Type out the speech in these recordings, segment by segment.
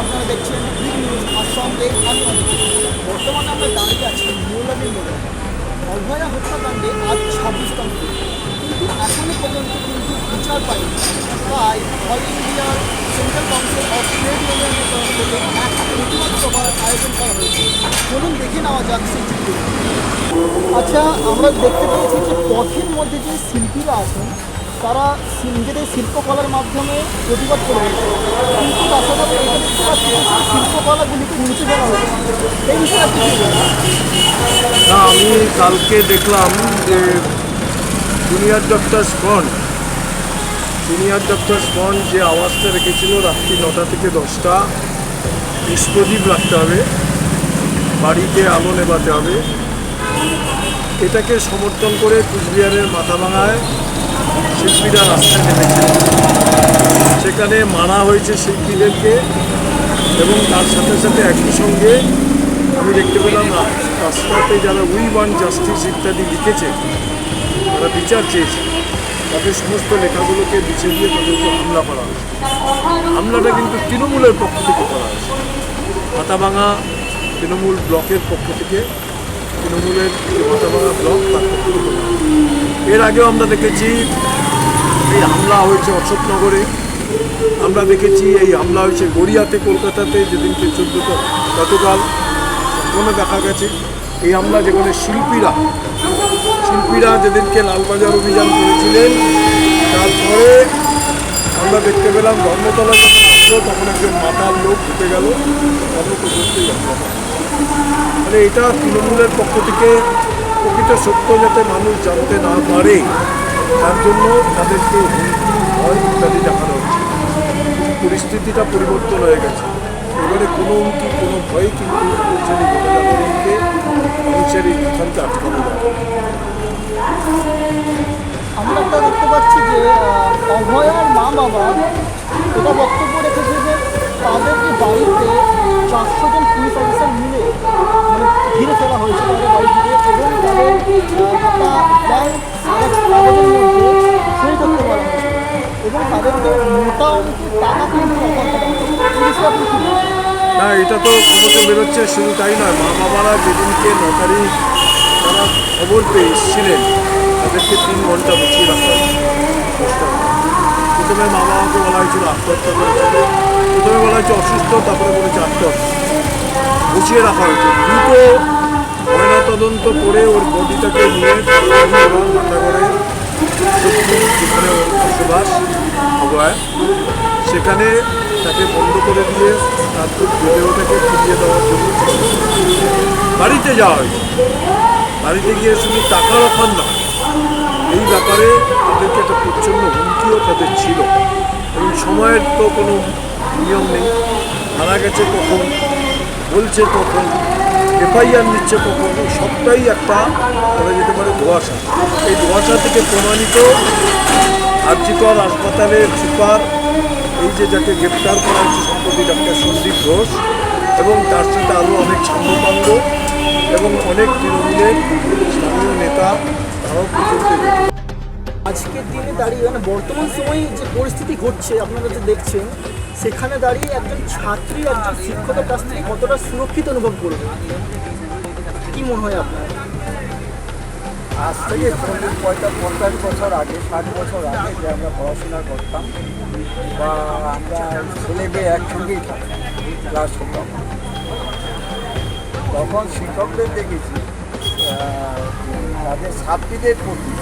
আপনারা দেখছেন big news আর সঙ্গে আমি। বর্তমানে আমরা দাঁড়িয়ে আছি মৌলানির মোড়ে অভয়া হত্যাকাণ্ডে আজ ছাব্বিশতম। কিন্তু এখনও পর্যন্ত কিন্তু বিচার পাই তাই অল ইন্ডিয়ার সেন্ট্রাল কাউন্সিল অফ ট্রেড ইউনিয়নের তরফ থেকে এক প্রতিবাদ সভার আয়োজন করা হয়েছে চলুন দেখে নেওয়া যাক সেই চিত্র আচ্ছা আমরা দেখতে পেয়েছি যে পথের মধ্যে যে শিল্পীরা আছেন তারা নিজেদের শিল্পকলার মাধ্যমে প্রতিবাদ করে কিন্তু শিল্পকলাগুলিকে নিচে ফেলা হয়েছে এই বিষয়ে আপনি না, আমি কালকে দেখলাম যে জুনিয়র ডক্টর স্পন জুনিয়র ডক্টর স্পন যে আওয়াজটা রেখেছিল রাত্রি নটা থেকে দশটা নিষ্প্রদীপ রাখতে হবে, বাড়িতে আলো নেবাতে হবে। এটাকে সমর্থন করে কুচবিহারের মাথাভাঙায় শিল্পীরা রাস্তায় নেমেছে। সেখানে মারা হয়েছে শিল্পীদেরকে এবং তার সাথে সাথে একই সঙ্গে আমি দেখতে পেলাম রাস্তাতে যারা উই ওয়ান জাস্টিস ইত্যাদি লিখেছে তারা বিচার চেয়েছে, তাদের সমস্ত লেখাগুলোকে বিছে দিয়ে তাদেরকে হামলা করা হয়েছে। হামলাটা কিন্তু তৃণমূলের পক্ষ থেকে করা হয়েছে। মাথাভাঙা তৃণমূল ব্লকের পক্ষ থেকে, তৃণমূলের মাথাভাঙা ব্লক তার পক্ষ থেকে এর আগেও আমরা দেখেছি এই হামলা হয়েছে অশোকনগরে আমরা দেখেছি এই হামলা হয়েছে গড়িয়াতে, কলকাতাতে, যেদিনকে চোদ্দ গতকাল। কোনো দেখা গেছে। এই হামলা যেখানে শিল্পীরা শিল্পীরা যেদিনকে লালবাজার অভিযান করেছিলেন তারপরে আমরা দেখতে পেলাম ধর্মতলা যখন তখন একজন মাতার লোক ঢুকে গেল মানে এটা তৃণমূলের পক্ষ থেকে প্রকৃত সত্য যাতে মানুষ জানতে না পারে তার জন্য তাদেরকে হুমকি ভয় ইত্যাদি দেখানো হচ্ছে। পরিস্থিতিটা পরিবর্তন হয়ে গেছে। এবারে কোনো হুমকি কোনো ভয় কিন্তু পৌঁছানি গোটাকে মানুষের না এটা তো ক্রমশ বেরোচ্ছে, শুধু তাই নয়, মা বাবারা যেদিনকে ন তারিখ তারা খবর পেয়ে এসেছিলেন তাদেরকে তিন ঘণ্টা বসিয়ে রাখা প্রথমে মা বাবাকে বলা হয়েছিল আত্মহত্যা করেছিল প্রথমে বলা হয়েছে অসুস্থ, তারপরে বলেছে আত্মহত্যা। বসিয়ে রাখা হয়েছে। দ্রুত ময়নাতদন্ত করে ওর বডিটাকে নিয়ে করে যেখানে ওর বসবাস সেখানে তাকে বন্ধ করে দিয়ে তারপর ভিডিওটাকে ফিরিয়ে দেওয়ার জন্য বাড়িতে যাওয়া হয়েছে বাড়িতে গিয়ে শুধু টাকার অফার নয় এই ব্যাপারে তাদেরকে একটা প্রচণ্ড হুমকিও তাদের ছিল। এবং সময়ের তো কোনো নিয়ম নেই। মারা গেছে কখন, বলছে কখন, এফআইআর নিচ্ছে কখন সবটাই একটা বলা যেতে পারে ধোয়াশা। এই ধোয়াশা থেকে প্রমাণিত আর্জিকর হাসপাতালের সুপার এই যে যাকে গ্রেপ্তার করা হয়েছে সম্প্রতি ডাক্তার সন্দীপ ঘোষ এবং তার সাথে আরও অনেক ছাত্রপাঙ্গ এবং অনেক তৃণমূলের স্থানীয় নেতা, তারাও পর্যন্ত আজকের দিনে দাঁড়িয়ে মানে বর্তমান সময়ে যে পরিস্থিতি ঘটছে, আপনারা যে দেখছেন, সেখানে দাঁড়িয়ে একজন ছাত্রী, একজন শিক্ষকের কাছ থেকে কতটা সুরক্ষিত অনুভব করবে কি মনে হয় আপনার? আজ থেকে চল্লিশ পঁয়তাল্লিশ পঞ্চাশ বছর আগে, ষাট বছর আগে যে আমরা পড়াশোনা করতাম, বা আমরা ছেলে মেয়ে একসঙ্গেই ক্লাস করতাম তখন শিক্ষকদের দেখেছি তাদের ছাত্রীদের প্রতি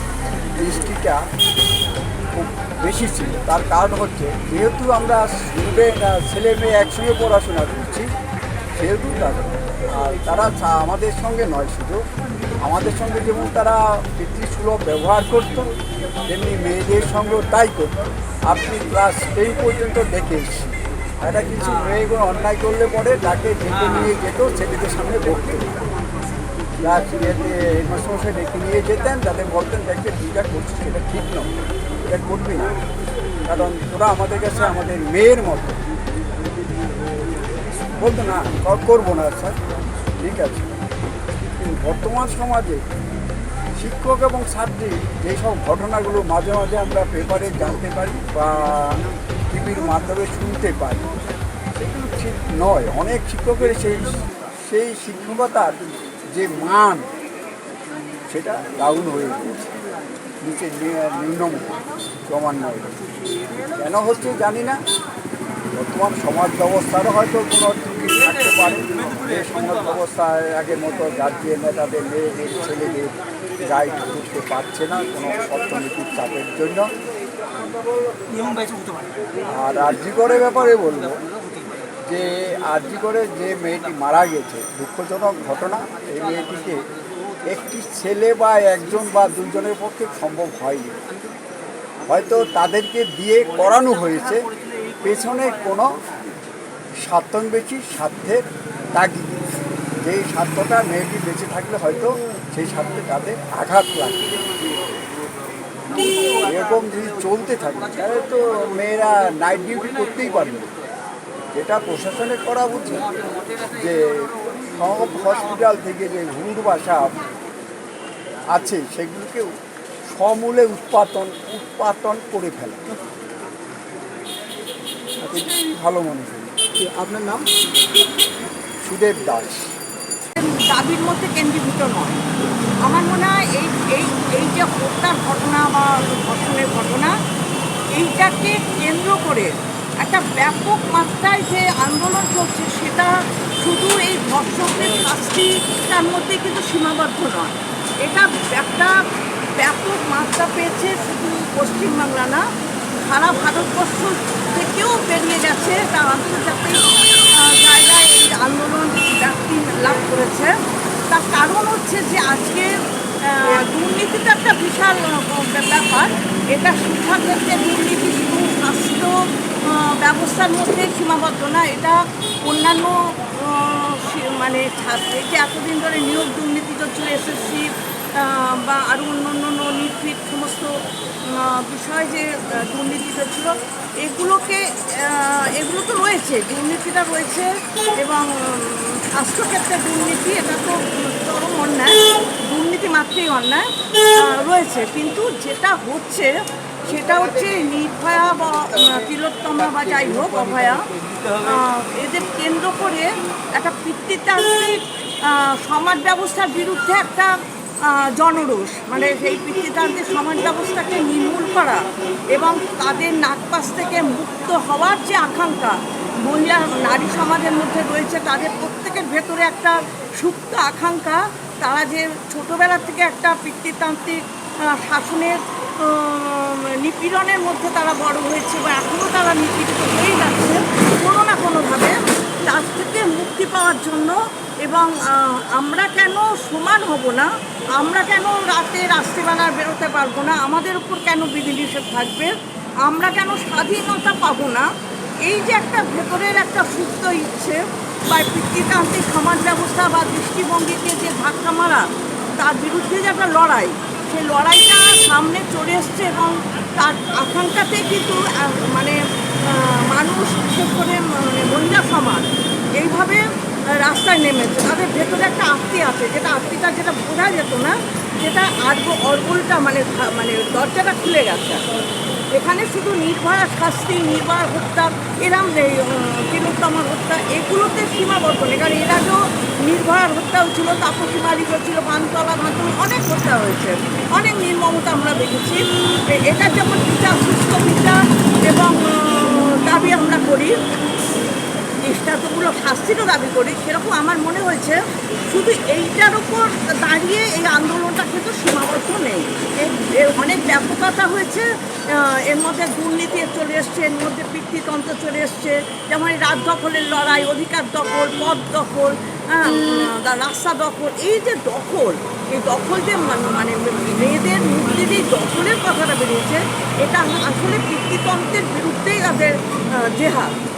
দৃষ্টিটা খুব বেশি ছিল। তার কারণ হচ্ছে, যেহেতু আমরা ছেলে মেয়ে একসঙ্গে পড়াশোনা করছি, সেহেতু তারা, আর তারা আমাদের সঙ্গে নয় শুধু আমাদের সঙ্গে যেমন তারা পিতৃসুলভ ব্যবহার করত, তেমনি মেয়েদের সঙ্গেও তাই করত। আপনি ক্লাস এই পর্যন্ত দেখে এসছি একটা কিছু মেয়েগুলো অন্যায় করলে পরে তাকে ডেকে নিয়ে যেত, ছেলেদের সামনে বকতো। ক্লাস ইয়েতে হেডমাস্টারমশাই ডেকে নিয়ে যেতেন তাদের বলতেন দেখতে যেটা করছিস সেটা ঠিক নয়, এটা করবি না। কারণ তোরা আমাদের কাছে আমাদের মেয়ের মতো। বলতো, না কর- করব না, স্যার। ঠিক আছে। বর্তমান সমাজে শিক্ষক এবং ছাত্রী যেসব ঘটনাগুলো মাঝে মাঝে আমরা পেপারে জানতে পারি বা টিভির মাধ্যমে শুনতে পারি। এগুলো ঠিক নয়। অনেক শিক্ষকের সেই সেই শিক্ষকতার যে মান, সেটা ডাউন হয়ে গেছে। নিচে নিম্নম ক্রমান্বয়ে কেন হচ্ছে জানি না। বর্তমান সমাজ ব্যবস্থারও হয়তো কোনো থাকতে পারে সমাজ ব্যবস্থায় আগের মতো গার্জিয়ানরা তাদের মেয়েদের ছেলেদের গাইড করতে পারছে না কোনো অর্থনৈতিক চাপের জন্য। আর আর্জি করে ব্যাপারে বলব যে আর্জি করে যে মেয়েটি মারা গেছে, দুঃখজনক ঘটনা, এই মেয়েটিকে একটি ছেলে বা একজন বা দুজনের পক্ষে সম্ভব হয়নি। হয়তো তাদেরকে দিয়ে করানো হয়েছে, পেছনে কোনো স্বার্থন্বেষী স্বার্থের তাগিদ যেই স্বার্থটা মেয়েটি বেঁচে থাকলে হয়তো সেই স্বার্থে তাদের আঘাত লাগবে। এরকম যদি চলতে থাকে, তাহলে তো মেয়েরা নাইট ডিউটি করতেই পারবে। এটা প্রশাসনের করা উচিত যে সব হসপিটাল থেকে যে হুড় বাসা আছে, সেগুলোকে সমূলে উৎপাদন উৎপাদন করে ফেলা। ভালো মনে করি আপনার নাম? সুদেব দাস। দাবির মধ্যে কেন্দ্রীভূত নয়। আমার মনে হয় এই এই এই যে হত্যার ঘটনা বা ধর্ষণের ঘটনা এইটাকে কেন্দ্র করে একটা ব্যাপক মাত্রায় যে আন্দোলন চলছে সেটা শুধু এই ধর্ষকের শাস্তি তার মধ্যে কিন্তু সীমাবদ্ধ নয়। এটা একটা ব্যাপক মাত্রা পেয়েছে শুধু পশ্চিমবাংলা না সারা ভারতবর্ষ থেকেও বেরিয়ে যাচ্ছে তা আন্তর্জাতিক জায়গায় এই আন্দোলন ব্যাপ্তি লাভ করেছে। তার কারণ হচ্ছে যে আজকে দুর্নীতিটা একটা বিশাল ব্যাপার। এটা শিক্ষাক্ষেত্রে দুর্নীতি শুধু স্বাস্থ্য ব্যবস্থার মধ্যে সীমাবদ্ধ না, এটা অন্যান্য মানে ছাত্র যে এতদিন ধরে নিয়োগ দুর্নীতি চলছিল এসএসসি বা আরও অন্য অন্য নির্ভীক সমস্ত বিষয় যে দুর্নীতিটা ছিল, এগুলোকে এগুলো তো রয়েছে, দুর্নীতিটা রয়েছে এবং স্বাস্থ্যক্ষেত্রে দুর্নীতি, এটা তো চরম অন্যায়, দুর্নীতি মাত্রই অন্যায় রয়েছে। কিন্তু যেটা হচ্ছে, সেটা হচ্ছে নির্ভয়া বা তিলোত্তমা বা যাই হোক, অভয়া এদের কেন্দ্র করে একটা পিতৃতান্ত্রিক সমাজ ব্যবস্থার বিরুদ্ধে একটা জনরোষ। মানে সেই পিতৃতান্ত্রিক সমাজ ব্যবস্থাকে নির্মূল করা এবং তাদের নাকপাশ থেকে মুক্ত হওয়ার যে আকাঙ্ক্ষা, মহিলা নারী সমাজের মধ্যে রয়েছে, তাদের প্রত্যেকের ভেতরে একটা সুপ্ত আকাঙ্ক্ষা। তারা যে ছোটোবেলা থেকে একটা পিতৃতান্ত্রিক শাসনের নিপীড়নের মধ্যে তারা বড় হয়েছে বা এখনও তারা নিপীড়িত হয়ে যাচ্ছে, কোনো না কোনোভাবে তার থেকে মুক্তি পাওয়ার জন্য এবং আমরা কেন সমান হব না? আমরা কেন রাতে রাত্রিবেলা বেরোতে পারব না? আমাদের উপর কেন বিধিনিষেধ থাকবে? আমরা কেন স্বাধীনতা পাবো না? এই যে একটা ভেতরের একটা সুপ্ত ইচ্ছে বা পিতৃতান্ত্রিক সমাজ ব্যবস্থা বা দৃষ্টিভঙ্গিকে যে ধাক্কা মারা, তার বিরুদ্ধে যে একটা লড়াই, সেই লড়াইটা সামনে চলে এসছে এবং তার আকাঙ্ক্ষাতে কিন্তু মানে মানুষ, বিশেষ করে মানে মহিলা সমাজ, এইভাবে রাস্তায় নেমেছে তাদের ভেতরে একটা আত্মী আছে। যেটা আত্মীটা যেটা বোঝা যেত না, যেটা আর্গ অর্গলটা মানে মানে দরজাটা খুলে গেছে। এখানে শুধু নির্ভয়া শাস্তি, নির্ভয়া হত্যা, এরম তিলোত্তমার হত্যা, এগুলোতে সীমাবদ্ধ নেই। কারণ এর আগেও নির্ভয়ার হত্যা হয়েছিল তাপসী মালিক হয়েছিল পানতলা ভাঙচুর অনেক হত্যা হয়েছে। অনেক নির্মমতা আমরা দেখেছি। এটা যেমন বিচার সুস্থ বিচার এবং দাবি আমরা করি। দৃষ্টান্তমূলক শাস্তিরও দাবি করি, সেরকম আমার মনে হয়েছে। শুধু এইটার উপর দাঁড়িয়ে এই আন্দোলনটা কিন্তু সীমাবদ্ধ নেই। অনেক ব্যাপকতা হয়েছে এর মধ্যে দুর্নীতি চলে এসছে, এর মধ্যে পিতৃতন্ত্র চলে এসছে, যেমন রাত দখলের লড়াই, অধিকার দখল পদ দখল রাস্তা দখল, এই যে দখল, এই দখল যে মান- মেয়েদের মুক্তির এই দখলের কথাটা বেরিয়েছে, এটা আসলে পিতৃতন্ত্রের বিরুদ্ধেই তাদের জেহাদ।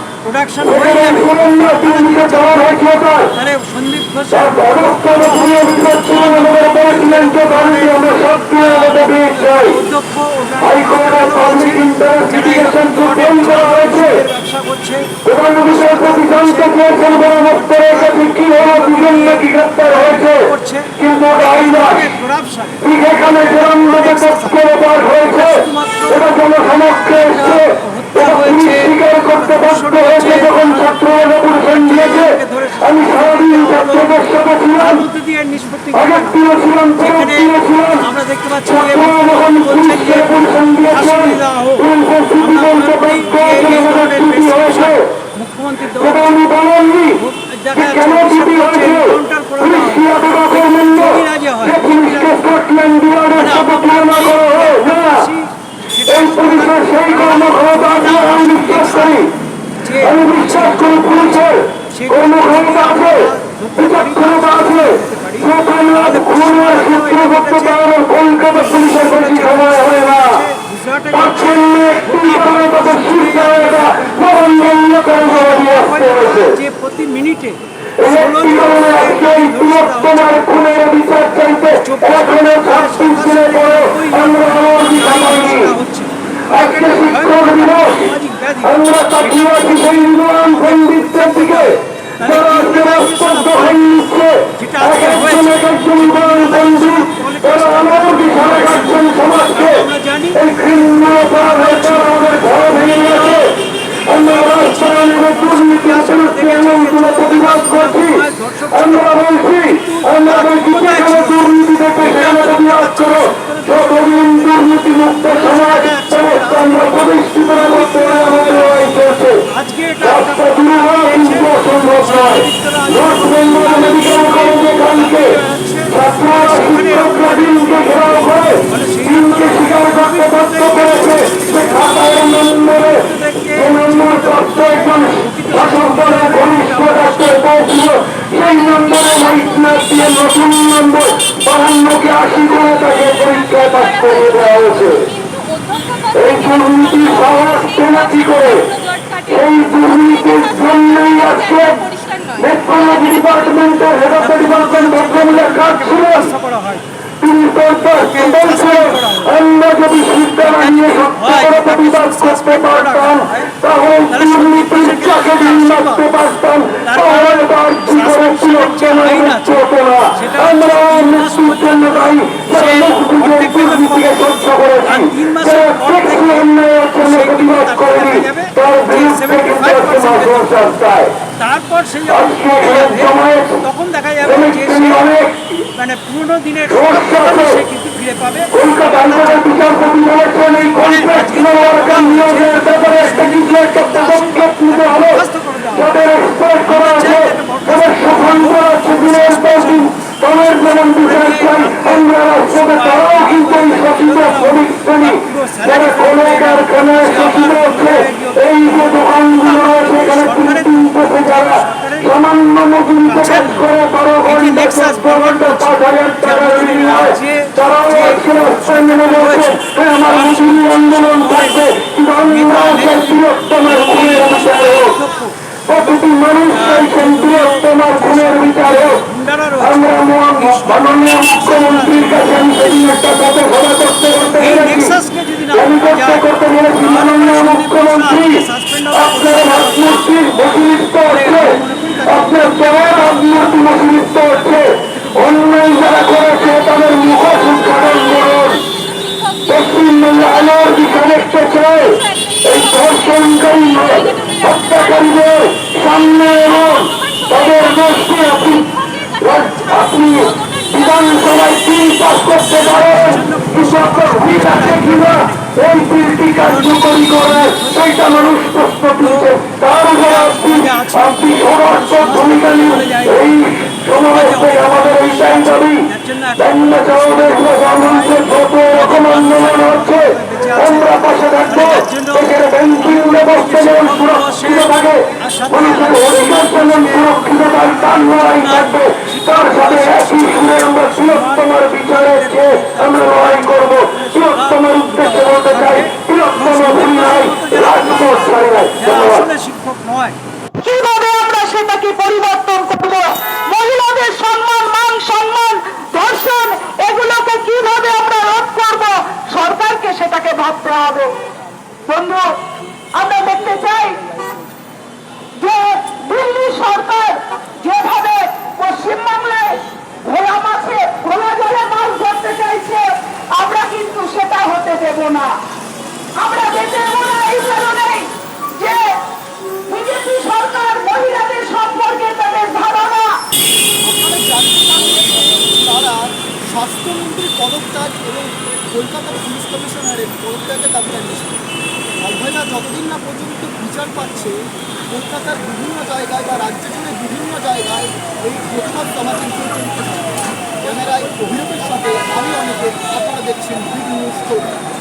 প্রোডাকশন হয়ে যাবে। তাহলে সন্দীপ ঘোষ তার পদক্ষেপে ঘুরে দিচ্ছিলেন আমাদের প্রেসিডেন্টকে দাঁড়িয়ে আমরা সব দিয়ে আমাদের বিয়ে চাই অধ্যক্ষ ওনার হাইকোর্টের পাবলিক ইন্টারেস্ট লিটিগেশনকে ফেল করা হয়েছে ব্যবসা করছে প্রধান বিচারপতি জানতে চেয়েছেন পরামর্শ রেখেছে কি হলো দুজন নাকি গ্রেপ্তার হয়েছে করছে কিন্তু ওটা আইন আছে। করাপশন ঠিক এখানে যেরম লোকে তৎপরতার হয়েছে এটা জনসমক্ষে এসছে এটা পুলিশ স্বীকার করতে বাধ্য হয়েছে যখন ছাত্ররা রেপুটেশন দিয়েছে আমি সারাদিন ছাত্রদের সাথে ছিলাম মধ্যে দিয়ে নিষ্পত্তি ছিলাম আমরা দেখতে পাচ্ছি বলছেন যে দিয়েছেন অসুবিধা হোক আমরা মনে এই ধরনের প্রেসক্রিপশন মুখ্যমন্ত্রীর দেওয়া দেখা যাচ্ছে এনকাউন্টার করে দেওয়া যদি রাজি হয়, যে পুলিশকে স্কটল্যান্ড ইয়ার্ডের সাথে তুলনা করা না এই পুলিশের সেই কর্মক্ষমতা আছে আমি বিশ্বাস করি। যে আমি বিশ্বাস করি পুলিশের কর্মক্ষমতা আছে বিচক্ষণতা আছে। পারে। হয়েছে। যে প্রতি মিনিটে বৃহত্তমার খুনের বিচার চাইতে এখনও ছাব্বিশ দিনের পরে আমরা হচ্ছে আজকে শিক্ষক দিবস। আমরা তাকিয়ে আছি সেই দিকে। যারা বাধ্য করেছে যে খাতায় নম্বরে নম্বর প্রাপ্ত একজন ঘনিষ্ঠ সেই নম্বরে মাইকনাথ দিয়ে নতুন নম্বর বাহান্নকে আশি করে তাকে পরীক্ষায় পাশ করিয়ে দেওয়া হয়েছে। এই দুর্নীতির সাহস করে এই দুর্নীতির জন্যই আজকে মেট্রোলজি ডিপার্টমেন্টের হেড অফ দ্য ডিপার্টমেন্ট ভদ্রমূল্যের কাজ ছিল করা তিনি বলতে বলছে আমরা যদি শিক্ষা নিয়ে সত্য প্রতিবাদ করতে পারতাম তাহলে দুর্নীতির চাকে মারতে পারতাম তাহলে তার জীবনে চিরক্ষণের হতো না আমরা মৃত্যুর জন্য দায়ী যারা মুখ বুঝে দুর্নীতিকে সহ্য করেছি যারা দেখছি অন্যায়ের জন্য প্রতিবাদ করেনি তার বিরুদ্ধে কিন্তু একটা মাধ্যম চায় তারপর সেই তখন দেখা যাবে যে অনেক মানে পুরনো দিনের। সে কিন্তু ফিরে পাবে কলকাতা হাইকোর্টের বিচারপতি বলেছেন এই কন্ট্রাক্ট ওয়ার্কার নিয়োগের ব্যাপারে একটা কিছু একটা পদক্ষেপ নিতে হবে যাদের এক্সপার্ট করা আছে যাদের সুখন্ড আছে দিনের পর দিন তাদের যেমন বিচার চাই আমরা রাষ্ট্রকে তারাও কিন্তু এই শোষিত শ্রমিক শ্রেণি যারা কোনো কারখানায় শোষিত হচ্ছে এই যে দোকানগুলো রয়েছে এখানে তিন তিনটে থেকে যারা সামান্য মজুরিতে কাজ করে বারো ঘণ্টা চোদ্দ ঘণ্টা পাঁচ হাজার টাকা বেরিয়ে হয় তারাও আজকে রাস্তায় নেমে যাচ্ছে হ্যাঁ, আমার মজুরি আন্দোলন থাকবে কিন্তু আমরা চাই বৃহত্তমের খুনের বিচার হোক প্রতিটি মানুষ চাইছেন বৃহত্তমার খুনের বিচার হোক আমরা মাননীয় মুখ্যমন্ত্রীর কাছে আমি সেদিন একটা পথে সভা করতে করতে আমি করতে করতে বলেছি মাননীয় মুখ্যমন্ত্রী আপনার ভাবমূর্তির বসিলিপ্ত হচ্ছে আপনার দেওয়ার ভাবমূর্তি বসিলিপ্ত হচ্ছে অন্যায় যারা করেছে তাদের মুখোশ উদ্ঘাটন করুন পশ্চিমবঙ্গে আলোর দেখতে চায় এই ধর্ষণকারী হত্যাকারীদের সামনে আপনি আপনি বিধানসভায় বিল পাস করতে পারেন। কৃষকের ভিড় আছে কিনা, এই বিলটি কার্যকরী করে সেইটা মানুষ প্রশ্ন তুলছে। তার উপরে আপনি আপনি সমর্থ ভূমিকা নিন। এই সমাবেশে আমাদের এইটাই দাবি বাংলা জনদের গভর্নমেন্টের যত রকম আন্দোলন হচ্ছে, আমরা পাশে থাকব। দেশের ব্যাংকিং ব্যবস্থা যেমন সুরক্ষিত থাকে, মানুষের অধিকার যেমন সুরক্ষিত হচ্ছে কলকাতার বিভিন্ন জায়গায় বা রাজ্য জুড়ে বিভিন্ন জায়গায় এই প্রতিবাদ সভা ক্যামেরায় অভিনবের সাথে আমি অনেকে আপনারা দেখছেন বিগ নিউজ কলকাতা